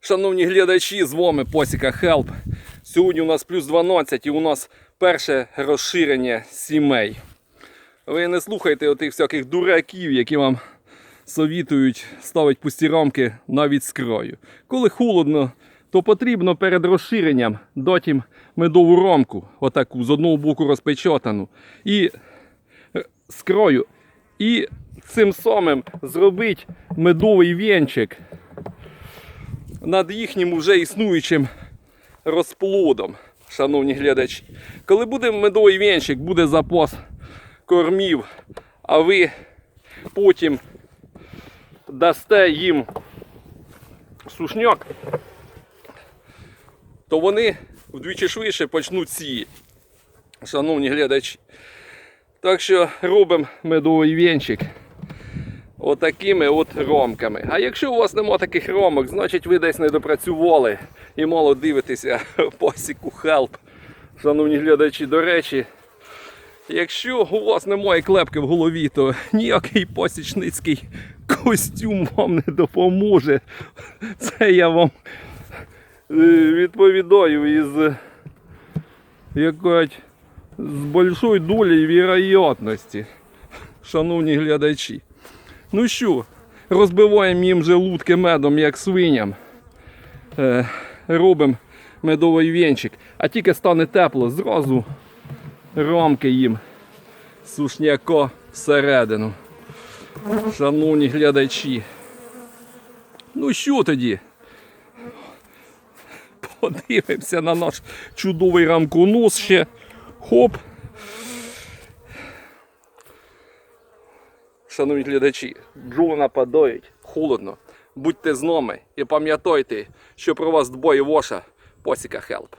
Шановні глядачі, з вами Посіка Хелп. Сьогодні у нас плюс 12 і у нас перше розширення сімей. Ви не слухайте отих всяких дураків, які вам совітують ставити пусті рамки навіть з краю. Коли холодно, то потрібно перед розширенням дати їм медову рамку, отаку, з одного боку розпечатану, і е, з краю. І цим самим зробити медовий вінчик над їхнім вже існуючим розплодом, шановні глядачі. Коли буде медовий вінчик, буде запас кормів, а ви потім дасте їм сушняк, то вони вдвічі швидше почнуть сіяти, шановні глядачі. Так що робимо медовий вінчик отакими от ромками. А якщо у вас нема таких ромок, значить ви десь не допрацювали і мало дивитеся посіку хелп. Шановні глядачі, до речі, якщо у вас немає клепки в голові, то ніякий посічницький костюм вам не допоможе. Це я вам е, відповідаю із якось з большою долею вірогідності, шановні глядачі. Ну що, розбиваємо їм желудки медом, як свиням. Е, робимо медовий вінчик. А тільки стане тепло, зразу рамки їм сушняка всередину. Шановні глядачі. Ну що тоді? Подивимося на наш чудовий рамконос ще. Хоп. Шановні глядачі, бджоли нападають, холодно. Будьте з нами і пам'ятайте, що про вас дбоє ваша посіка Хелп.